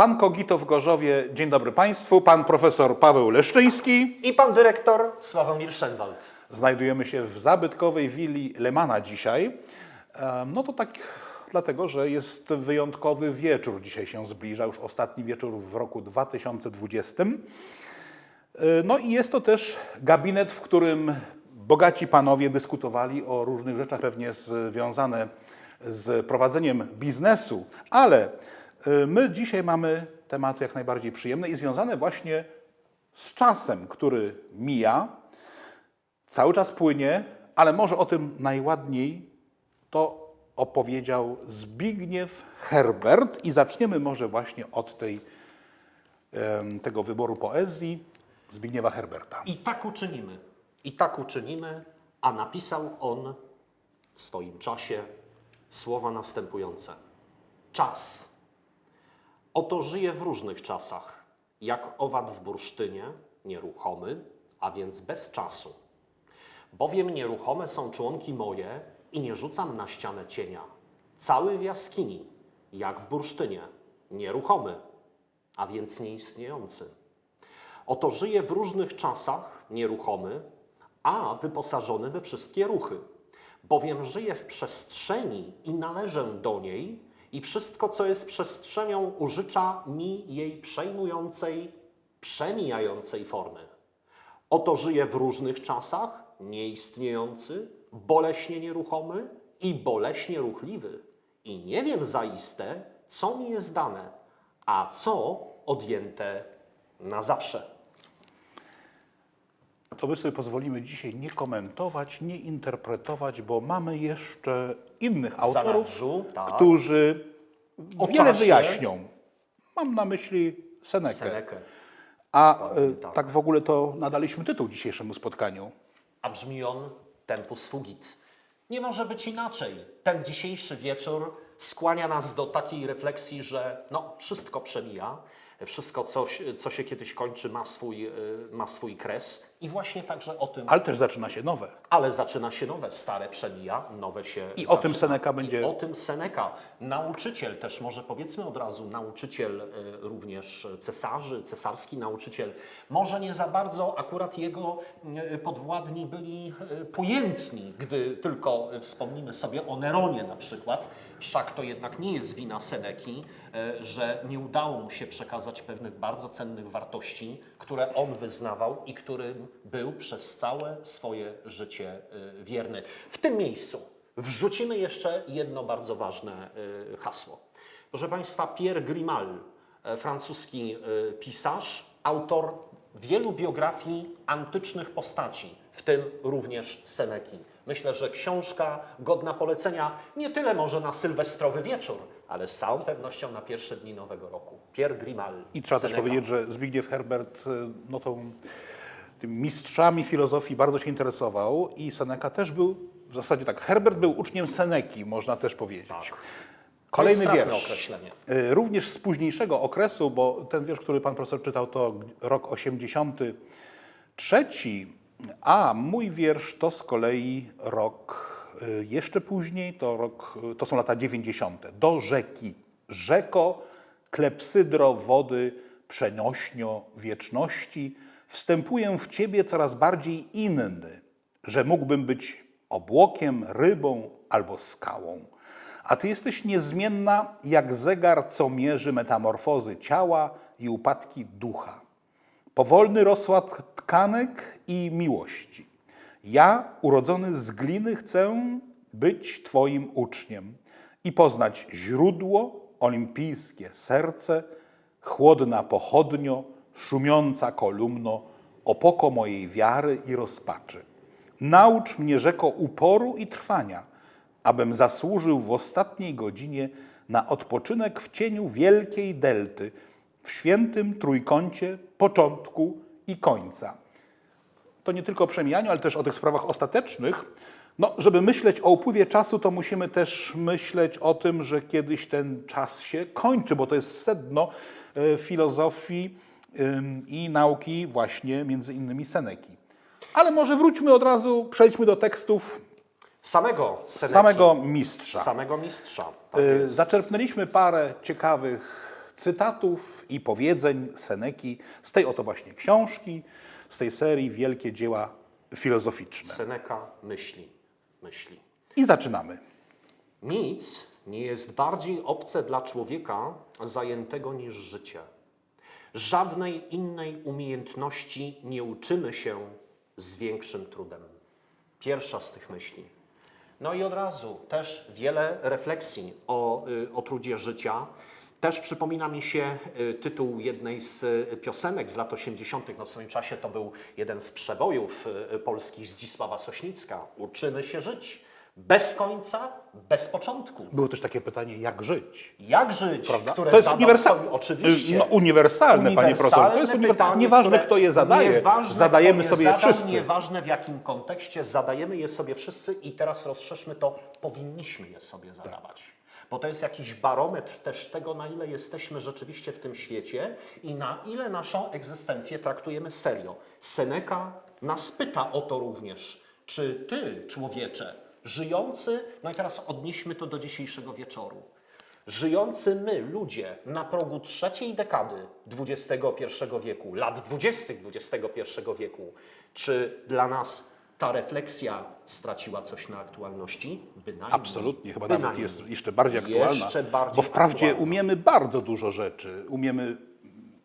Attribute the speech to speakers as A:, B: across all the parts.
A: Pan Kogito w Gorzowie, dzień dobry Państwu. Pan profesor Paweł Leszczyński.
B: I pan dyrektor Sławomir Szenwald.
A: Znajdujemy się w zabytkowej willi Lemana dzisiaj. Em, No to tak dlatego, że jest wyjątkowy wieczór. Dzisiaj się zbliża, już ostatni wieczór w roku 2020. E, No i jest to też gabinet, w którym bogaci panowie dyskutowali o różnych rzeczach pewnie związane z prowadzeniem biznesu, ale e, my dzisiaj mamy tematy jak najbardziej przyjemne i związane właśnie z czasem, który mija, cały czas płynie, ale może o tym najładniej to opowiedział Zbigniew Herbert i zaczniemy może właśnie od tej, tego wyboru poezji Zbigniewa Herberta.
B: I tak uczynimy. I tak uczynimy, a napisał on w swoim czasie słowa następujące. Czas. Oto żyje w różnych czasach, jak owad w bursztynie, nieruchomy, a więc bez czasu. Bowiem nieruchome są członki moje i nie rzucam na ścianę cienia. Cały w jaskini, jak w bursztynie, nieruchomy, a więc nieistniejący. Oto żyje w różnych czasach, nieruchomy, a wyposażony we wszystkie ruchy. Bowiem żyje w przestrzeni i należę do niej, i wszystko, co jest przestrzenią, użycza mi jej przejmującej, przemijającej formy. Oto żyje w różnych czasach, nieistniejący, boleśnie nieruchomy i boleśnie ruchliwy. I nie wiem zaiste, co mi jest dane, a co odjęte na zawsze.
A: To my sobie pozwolimy dzisiaj nie komentować, nie interpretować, bo mamy jeszcze innych autorów,
B: zanadrzu, tak.
A: którzy
B: O
A: wiele
B: czasie.
A: wyjaśnią. Mam na myśli Senekę.
B: Senekę.
A: A y,
B: tak.
A: tak w ogóle to nadaliśmy tytuł dzisiejszemu spotkaniu.
B: A brzmi on tempus fugit. Nie może być inaczej. Ten dzisiejszy wieczór skłania nas do takiej refleksji, że no, wszystko przemija, wszystko, co, się- co się kiedyś kończy, ma swój, y, ma swój kres. I właśnie także o tym,
A: Ale też zaczyna się nowe.
B: ale zaczyna się nowe, stare przemija, nowe się
A: I o
B: zaczyna.
A: tym Seneca będzie-
B: I o tym Seneca. Nauczyciel też, może powiedzmy od razu, nauczyciel y, również cesarzy, cesarski nauczyciel. Może nie za bardzo akurat jego y, podwładni byli y, pojętni, gdy tylko wspomnimy sobie o Neronie na przykład. Wszak to jednak nie jest wina Seneki, że nie udało mu się przekazać pewnych bardzo cennych wartości, które on wyznawał i którym był przez całe swoje życie y, wierny. W tym miejscu wrzucimy jeszcze jedno bardzo ważne y, hasło. Proszę Państwa, Pierre Grimal, e, francuski y, pisarz, autor wielu biografii antycznych postaci, w tym również Seneki. Myślę, że książka godna polecenia nie tyle może na sylwestrowy wieczór, ale z całą pewnością na pierwsze dni nowego roku. Pierre Grimal.
A: I trzeba też
B: Seneca.
A: powiedzieć, że Zbigniew Herbert y, no tą, tymi mistrzami filozofii bardzo się interesował i Seneca też był, w zasadzie tak, Herbert był uczniem Seneki, można też powiedzieć.
B: Tak.
A: Kolejny wiersz.
B: określenie.
A: Y, Również z późniejszego okresu, bo ten wiersz, który pan profesor czytał, to rok 83, a mój wiersz to z kolei rok y, jeszcze później, to, rok, y, to są lata 90. Do rzeki. Rzeko, klepsydro wody, przenośnio wieczności, wstępuję w ciebie coraz bardziej inny, że mógłbym być obłokiem, rybą albo skałą. A ty jesteś niezmienna jak zegar, co mierzy metamorfozy ciała i upadki ducha. Powolny rozkład tkanek i miłości. Ja, urodzony z gliny, chcę być Twoim uczniem i poznać źródło, olimpijskie serce, chłodna pochodnio, szumiąca kolumno, opoko mojej wiary i rozpaczy. Naucz mnie rzeko uporu i trwania, abym zasłużył w ostatniej godzinie na odpoczynek w cieniu wielkiej delty, w świętym trójkącie początku i końca. To nie tylko o przemijaniu, ale też o tych sprawach ostatecznych. No, żeby myśleć o upływie czasu, to musimy też myśleć o tym, że kiedyś ten czas się kończy, bo to jest sedno e, filozofii i nauki właśnie między innymi Seneki. Ale może wróćmy od razu, przejdźmy do tekstów
B: Samego Seneki.
A: samego mistrza.
B: Samego mistrza. Tak
A: Y,
B: jest.
A: Zaczerpnęliśmy parę ciekawych cytatów i powiedzeń Seneki z tej oto właśnie książki, z tej serii Wielkie dzieła filozoficzne.
B: Seneca myśli, myśli.
A: I zaczynamy.
B: Nic nie jest bardziej obce dla człowieka zajętego niż życie. Żadnej innej umiejętności nie uczymy się z większym trudem. Pierwsza z tych myśli. No i od razu też wiele refleksji o, y, o trudzie życia. Też przypomina mi się y, tytuł jednej z y, piosenek z lat 80. No w swoim czasie to był jeden z przebojów polskich Zdzisława Sośnicka. Uczymy się żyć. Bez końca, bez początku.
A: Było też takie pytanie, jak żyć?
B: Jak żyć?
A: Prawda?
B: Które
A: to jest uniwersalne.
B: sobie- Oczywiście.
A: No, uniwersalne, panie profesorze. To jest uniwer...
B: pytanie,
A: Nieważne, kto je zadaje.
B: Nieważne,
A: Zadajemy sobie je wszyscy.
B: Nieważne w jakim kontekście, zadajemy je sobie wszyscy i teraz rozszerzmy to, powinniśmy je sobie zadawać. Bo to jest jakiś barometr też tego, na ile jesteśmy rzeczywiście w tym świecie i na ile naszą egzystencję traktujemy serio. Seneca nas pyta o to również. Czy ty, człowiecze, żyjący, no i teraz odnieśmy to do dzisiejszego wieczoru, żyjący my, ludzie, na progu trzeciej dekady XXI wieku, lat 20. XXI wieku, czy dla nas ta refleksja straciła coś na aktualności? Bynajmniej.
A: Absolutnie, chyba
B: Bynajmniej.
A: nawet jest jeszcze bardziej aktualna.
B: Jeszcze bardziej
A: bo wprawdzie
B: aktualna.
A: umiemy bardzo dużo rzeczy. Umiemy,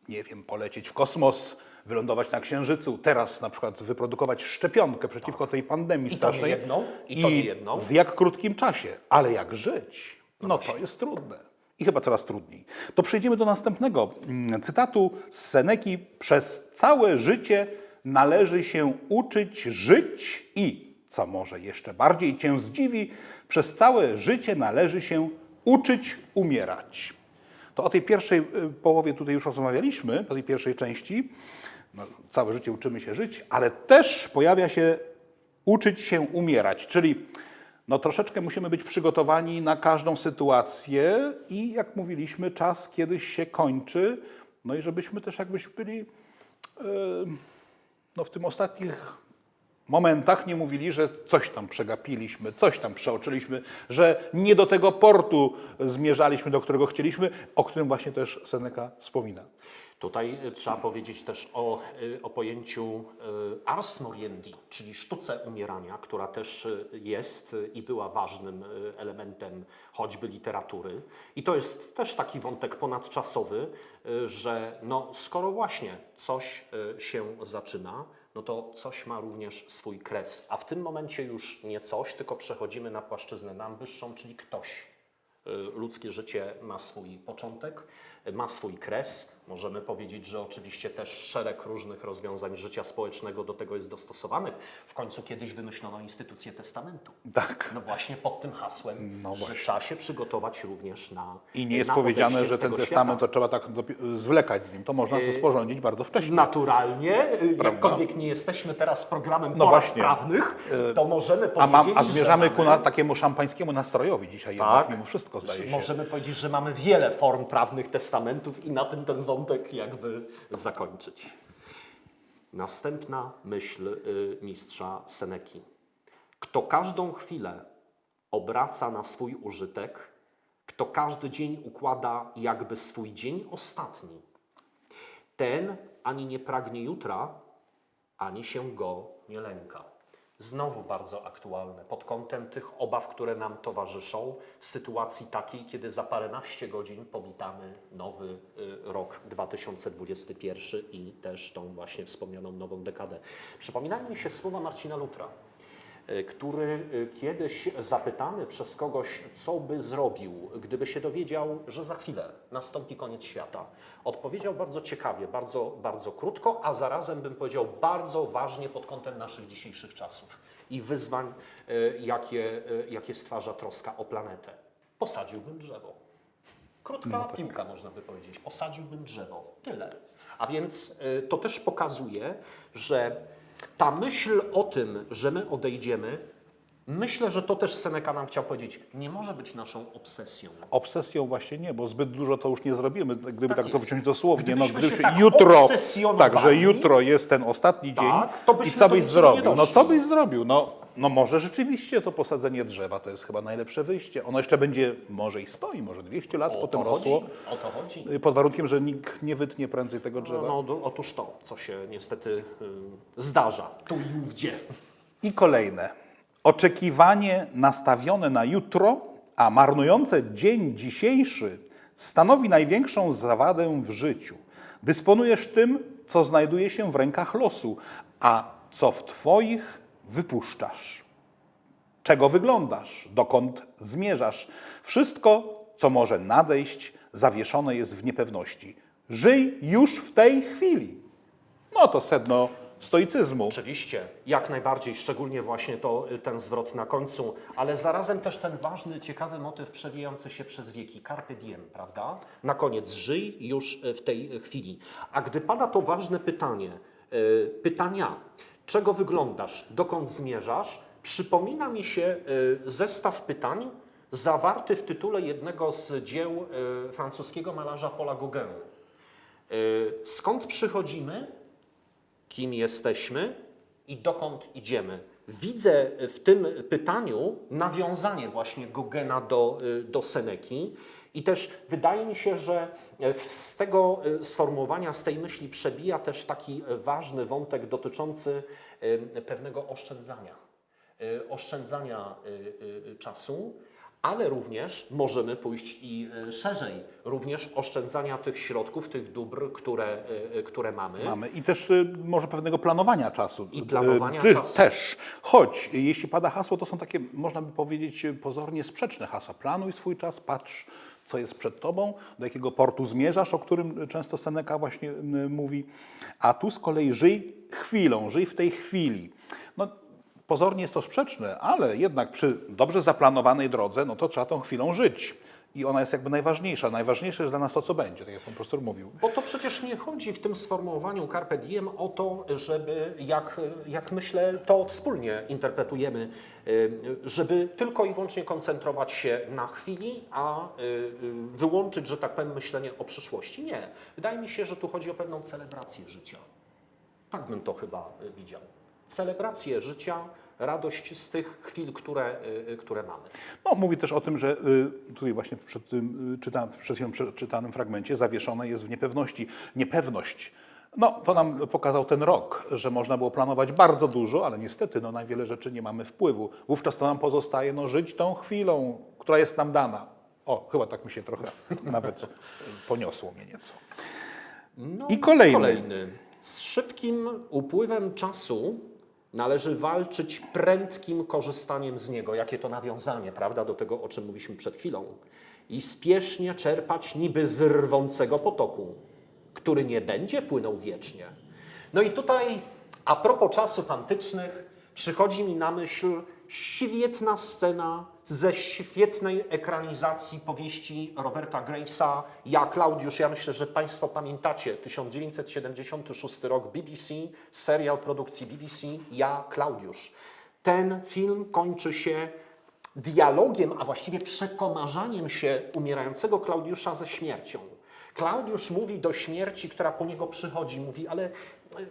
A: nie wiem, polecieć w kosmos, wylądować na Księżycu, teraz na przykład wyprodukować szczepionkę przeciwko tej pandemii
B: I to
A: strasznej.
B: jedną, i to jedną.
A: w jak krótkim czasie. Ale jak żyć? No to jest trudne. I chyba coraz trudniej. To przejdziemy do następnego mm, cytatu z Seneki. Przez całe życie należy się uczyć żyć i, co może jeszcze bardziej cię zdziwi, przez całe życie należy się uczyć umierać. To o tej pierwszej y, połowie tutaj już rozmawialiśmy, o tej pierwszej części. No, całe życie uczymy się żyć, ale też pojawia się uczyć się umierać, czyli no, troszeczkę musimy być przygotowani na każdą sytuację i jak mówiliśmy, czas kiedyś się kończy, no i żebyśmy też jakbyś byli y, no, w tym ostatnich momentach nie mówili, że coś tam przegapiliśmy, coś tam przeoczyliśmy, że nie do tego portu zmierzaliśmy, do którego chcieliśmy, o którym właśnie też Seneca wspomina.
B: Tutaj y, trzeba powiedzieć też o, y, o pojęciu y, ars moriendi, czyli sztuce umierania, która też jest i była ważnym elementem choćby literatury. I to jest też taki wątek ponadczasowy, że no, skoro właśnie coś się zaczyna, no to coś ma również swój kres. A w tym momencie już nie coś, tylko przechodzimy na płaszczyznę nam wyższą, czyli ktoś. Y, Ludzkie życie ma swój początek, ma swój kres. Możemy powiedzieć, że oczywiście też szereg różnych rozwiązań życia społecznego do tego jest dostosowanych. W końcu kiedyś wymyślono instytucję testamentu.
A: Tak.
B: No właśnie pod tym hasłem,
A: No
B: że trzeba się przygotować również na
A: I nie jest
B: na
A: powiedziane, że ten testament to trzeba tak zwlekać z nim. To można to sporządzić bardzo wcześnie.
B: Naturalnie, y,
A: Prawda?
B: jakkolwiek nie jesteśmy teraz programem
A: No właśnie.
B: prawnych, to możemy powiedzieć,
A: A, mam, a zmierzamy ku
B: mamy-
A: takiemu szampańskiemu nastrojowi dzisiaj
B: Tak.
A: jednak mimo wszystko zdaje się.
B: Możemy powiedzieć, że mamy wiele form prawnych testamentów i na tym ten wątek jakby zakończyć. Następna myśl y, mistrza Seneki. Kto każdą chwilę obraca na swój użytek, kto każdy dzień układa jakby swój dzień ostatni, ten ani nie pragnie jutra, ani się go nie lęka. Znowu bardzo aktualne pod kątem tych obaw, które nam towarzyszą w sytuacji takiej, kiedy za paręnaście godzin powitamy nowy y, rok 2021 i też tą właśnie wspomnianą nową dekadę. Przypominają mi się słowa Marcina Lutra, który y, kiedyś zapytany przez kogoś, co by zrobił, gdyby się dowiedział, że za chwilę nastąpi koniec świata, odpowiedział bardzo ciekawie, bardzo, bardzo krótko, a zarazem bym powiedział bardzo ważnie pod kątem naszych dzisiejszych czasów i wyzwań, y, jakie, jakie stwarza troska o planetę. Posadziłbym drzewo. Krótka piłka, można by powiedzieć. Posadziłbym drzewo. Tyle. A więc to też pokazuje, że ta myśl o tym, że my odejdziemy, myślę, że to też Seneca nam chciał powiedzieć, nie może być naszą obsesją.
A: Obsesją właśnie nie, bo zbyt dużo to już nie zrobimy, gdyby tak,
B: Tak
A: to wziąć dosłownie.
B: Gdybyśmy
A: no, gdyby
B: tak
A: jutro, tak, że jutro jest ten ostatni dzień
B: Tak, byśmy
A: i co
B: do
A: byś zrobił? No co byś zrobił? No no może rzeczywiście to posadzenie drzewa to jest chyba najlepsze wyjście. Ono jeszcze będzie, może i stoi, może 200 lat
B: O
A: potem
B: to chodzi,
A: rosło,
B: o to chodzi.
A: y, pod warunkiem, że nikt nie wytnie prędzej tego
B: No,
A: drzewa.
B: no, do- otóż to, co się niestety y, zdarza. Tu i ówdzie.
A: I kolejne. Oczekiwanie nastawione na jutro, a marnujące dzień dzisiejszy stanowi największą zawadę w życiu. Dysponujesz tym, co znajduje się w rękach losu, a co w twoich wypuszczasz. Czego wyglądasz, dokąd zmierzasz. Wszystko, co może nadejść, zawieszone jest w niepewności. Żyj już w tej chwili. No to sedno stoicyzmu.
B: Oczywiście, jak najbardziej, szczególnie właśnie to, y, ten zwrot na końcu, ale zarazem też ten ważny, ciekawy motyw przewijający się przez wieki, carpe diem, prawda? Na koniec, żyj już y, w tej chwili. A gdy pada to ważne pytanie, y, pytania, czego wyglądasz, dokąd zmierzasz, przypomina mi się y, zestaw pytań zawarty w tytule jednego z dzieł y, francuskiego malarza Paula Gauguin. Y, Skąd przychodzimy, kim jesteśmy? I dokąd idziemy. Widzę w tym pytaniu nawiązanie właśnie Gogena do, do Seneki i też wydaje mi się, że e, z tego y, sformułowania, z tej myśli przebija też taki ważny wątek dotyczący pewnego oszczędzania. Oszczędzania czasu, ale również możemy pójść i szerzej, również oszczędzania tych środków, tych dóbr, które, które mamy.
A: Mamy i też może pewnego planowania czasu.
B: I planowania
A: ty-
B: czasu.
A: Też. Choć jeśli pada hasło, to są takie, można by powiedzieć, pozornie sprzeczne hasła. Planuj swój czas, patrz, co jest przed tobą, do jakiego portu zmierzasz, o którym często Seneca właśnie mówi. A tu z kolei żyj chwilą, żyj w tej chwili. No, pozornie jest to sprzeczne, ale jednak przy dobrze zaplanowanej drodze, no to trzeba tą chwilą żyć. I ona jest jakby najważniejsza. Najważniejsze jest dla nas to, co będzie, tak jak pan profesor mówił.
B: Bo to przecież nie chodzi w tym sformułowaniu Carpe Diem o to, żeby, jak, jak myślę, to wspólnie interpretujemy, y, żeby tylko i wyłącznie koncentrować się na chwili, a y, wyłączyć, że tak powiem, myślenie o przyszłości. Nie. Wydaje mi się, że tu chodzi o pewną celebrację życia. Tak bym to chyba y, widział. Celebrację życia, radość z tych chwil, które, y, y, które mamy.
A: No, mówi też o tym, że y, tutaj właśnie przed tym przed chwilą przeczytanym fragmencie zawieszone jest w niepewności. Niepewność. No, to nam pokazał ten rok, że można było planować bardzo dużo, ale niestety no, na wiele rzeczy nie mamy wpływu. Wówczas to nam pozostaje no, żyć tą chwilą, która jest nam dana. O, chyba tak mi się trochę nawet poniosło mnie nieco.
B: No,
A: I kolejny.
B: kolejny. Z szybkim upływem czasu należy walczyć prędkim korzystaniem z niego. Jakie to nawiązanie, prawda, do tego, o czym mówiliśmy przed chwilą. I spiesznie czerpać niby z rwącego potoku, który nie będzie płynął wiecznie. No i tutaj, a propos czasów antycznych, przychodzi mi na myśl świetna scena ze świetnej ekranizacji powieści Roberta Gravesa Ja, Klaudiusz. Ja myślę, że Państwo pamiętacie 1976 rok BBC, serial produkcji BBC Ja, Klaudiusz. Ten film kończy się dialogiem, a właściwie przekomarzaniem się umierającego Klaudiusza ze śmiercią. Klaudiusz mówi do śmierci, która po niego przychodzi, mówi, ale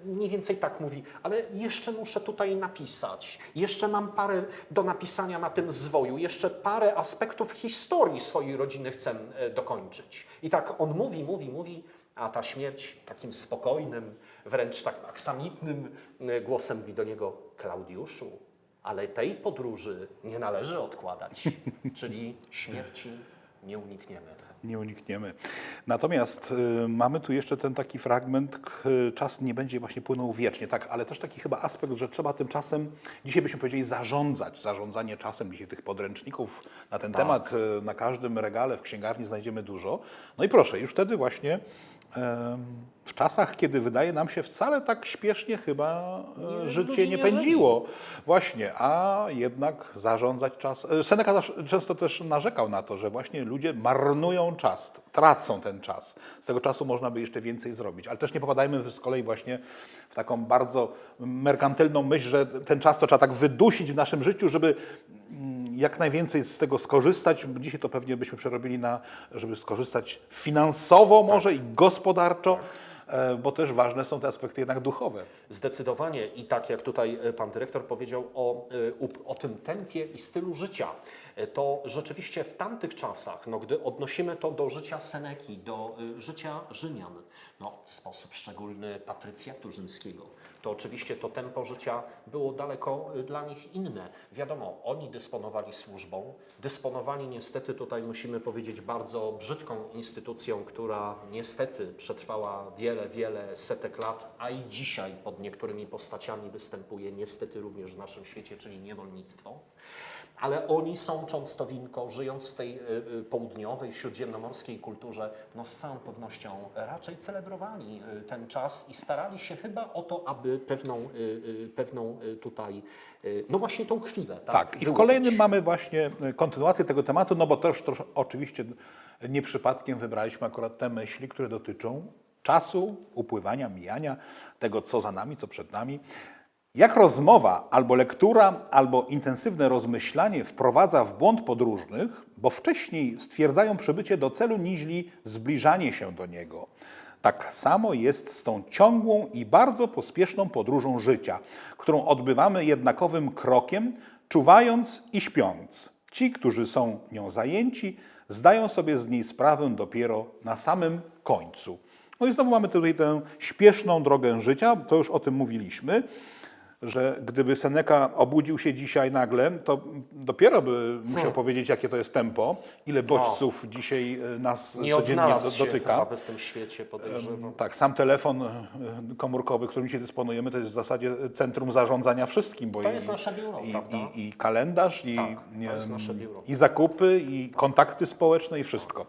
B: mniej więcej tak mówi, ale jeszcze muszę tutaj napisać, jeszcze mam parę do napisania na tym zwoju, jeszcze parę aspektów historii swojej rodziny chcę e, dokończyć. I tak on mówi, mówi, mówi, a ta śmierć takim spokojnym, wręcz tak aksamitnym e, głosem mówi do niego, Klaudiuszu, ale tej podróży nie należy odkładać, czyli śmierci nie unikniemy.
A: Nie unikniemy. Natomiast y, mamy tu jeszcze ten taki fragment, czas nie będzie właśnie płynął wiecznie, tak, ale też taki chyba aspekt, że trzeba tym czasem, dzisiaj byśmy powiedzieli zarządzać, zarządzanie czasem, dzisiaj tych podręczników na ten temat y, na każdym regale w księgarni znajdziemy dużo. No i proszę, już wtedy właśnie w czasach, kiedy wydaje nam się wcale tak śpiesznie chyba e,
B: Nie,
A: życie
B: ludzie
A: nie
B: nie
A: pędziło. Właśnie, a jednak zarządzać czas. e, Seneca często też narzekał na to, że właśnie ludzie marnują czas, tracą ten czas. Z tego czasu można by jeszcze więcej zrobić, ale też nie popadajmy z kolei właśnie w taką bardzo merkantylną myśl, że ten czas to trzeba tak wydusić w naszym życiu, żeby mm, jak najwięcej z tego skorzystać. Dzisiaj to pewnie byśmy przerobili na, żeby skorzystać finansowo może i gospodarczo. e, bo też ważne są te aspekty jednak duchowe.
B: Zdecydowanie i tak jak tutaj e, pan dyrektor powiedział o, e, o tym tempie i stylu życia, e, to rzeczywiście w tamtych czasach, no, gdy odnosimy to do życia Seneki, do e, życia Rzymian, no, w sposób szczególny Patrycjatu Rzymskiego, to oczywiście to tempo życia było daleko e, dla nich inne. Wiadomo, oni dysponowali służbą, dysponowali niestety, tutaj musimy powiedzieć, bardzo brzydką instytucją, która niestety przetrwała wiele, wiele setek lat, a i dzisiaj pod niektórymi postaciami występuje niestety również w naszym świecie, czyli niewolnictwo. Ale oni sącząc to winko, żyjąc w tej y, y, południowej, śródziemnomorskiej kulturze, no z całą pewnością raczej celebrowali y, ten czas i starali się chyba o to, aby pewną, pewną tutaj, no właśnie tą chwilę. Tak,
A: Tak, i w kolejnym mamy właśnie kontynuację tego tematu, no bo też, też oczywiście nie przypadkiem wybraliśmy akurat te myśli, które dotyczą czasu, upływania, mijania, tego co za nami, co przed nami. Jak rozmowa, albo lektura, albo intensywne rozmyślanie wprowadza w błąd podróżnych, bo wcześniej stwierdzają przybycie do celu niźli zbliżanie się do niego. Tak samo jest z tą ciągłą i bardzo pospieszną podróżą życia, którą odbywamy jednakowym krokiem, czuwając i śpiąc. Ci, którzy są nią zajęci, zdają sobie z niej sprawę dopiero na samym końcu. No i znowu mamy tutaj tę śpieszną drogę życia, to już o tym mówiliśmy, że gdyby Seneca obudził się dzisiaj nagle, to dopiero by musiał powiedzieć, jakie to jest tempo, ile bodźców dzisiaj e, nas
B: Nie
A: codziennie do,
B: się
A: dotyka.
B: by w tym świecie, podejrzewam.
A: Tak, sam telefon e, komórkowy, którym dzisiaj dysponujemy, to jest w zasadzie centrum zarządzania wszystkim. Bo
B: To
A: i-
B: jest nasze biuro,
A: i,
B: prawda?
A: i, I kalendarz, i,
B: Tak,
A: nie
B: biuro.
A: i zakupy, i kontakty społeczne, i wszystko.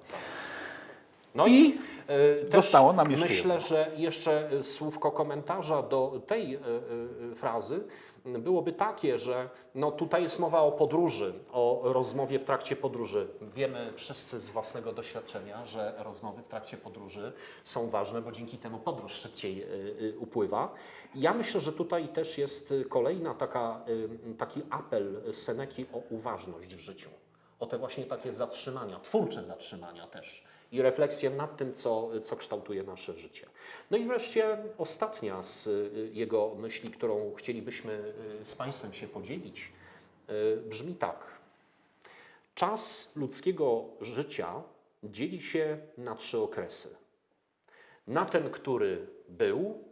B: No i e, też
A: zostało nam jeszcze
B: myślę,
A: jedno.
B: że jeszcze e, słówko komentarza do tej e, e, frazy byłoby takie, że no tutaj jest mowa o podróży, o rozmowie w trakcie podróży. Wiemy wszyscy z własnego doświadczenia, że rozmowy w trakcie podróży są ważne, bo dzięki temu podróż szybciej e, e, upływa. Ja myślę, że tutaj też jest kolejna taka, e, taki apel Seneki o uważność w życiu o te właśnie takie zatrzymania, twórcze zatrzymania też i refleksję nad tym, co, co kształtuje nasze życie. No i wreszcie ostatnia z y, jego myśli, którą chcielibyśmy y, z Państwem się podzielić, y, brzmi tak. Czas ludzkiego życia dzieli się na trzy okresy. Na ten, który był,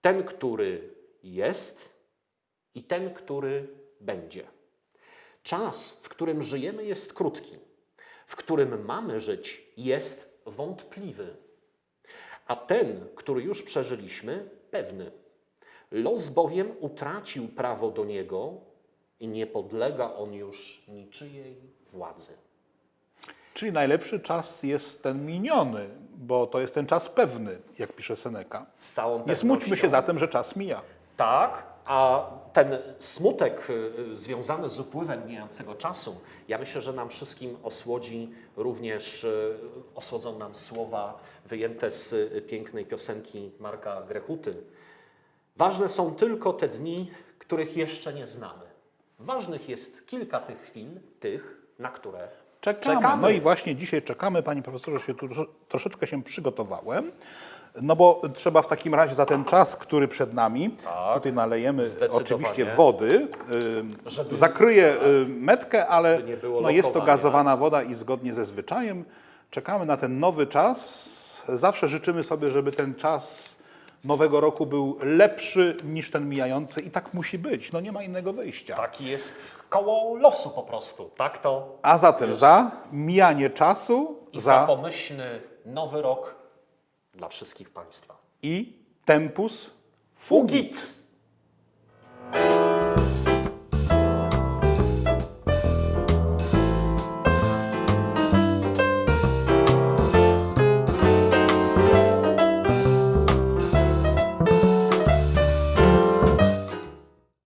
B: ten, który jest i ten, który będzie. Czas, w którym żyjemy, jest krótki, w którym mamy żyć, jest wątpliwy, a ten, który już przeżyliśmy, pewny. Los bowiem utracił prawo do niego i nie podlega on już niczyjej władzy.
A: Czyli najlepszy czas jest ten miniony, bo to jest ten czas pewny, jak pisze Seneca.
B: Z całą
A: Nie smućmy się
B: pewnością.
A: zatem, że czas mija.
B: Tak, a ten smutek y, y, związany z upływem mijającego czasu, ja myślę, że nam wszystkim osłodzi również, y, osłodzą nam słowa wyjęte z pięknej piosenki Marka Grechuty. Ważne są tylko te dni, których jeszcze nie znamy. Ważnych jest kilka tych chwil, tych, na które
A: Czekamy.
B: Czekamy.
A: No i właśnie dzisiaj czekamy, panie profesorze, się tu trosze- troszeczkę się przygotowałem. No bo trzeba w takim razie za ten czas, który przed nami, tutaj nalejemy
B: Tak. Zdecydowanie.
A: oczywiście wody, y,
B: Żeby-
A: zakryje y, metkę, ale
B: Żeby nie było
A: no jest to
B: lokowania.
A: gazowana woda i zgodnie ze zwyczajem czekamy na ten nowy czas. Zawsze życzymy sobie, żeby ten czas nowego roku był lepszy niż ten mijający i tak musi być. No nie ma innego wyjścia.
B: taki jest koło losu po prostu. Tak to
A: A zatem za mijanie czasu,
B: i za
A: za
B: pomyślny nowy rok dla wszystkich Państwa.
A: i tempus fugit.
B: Fugit!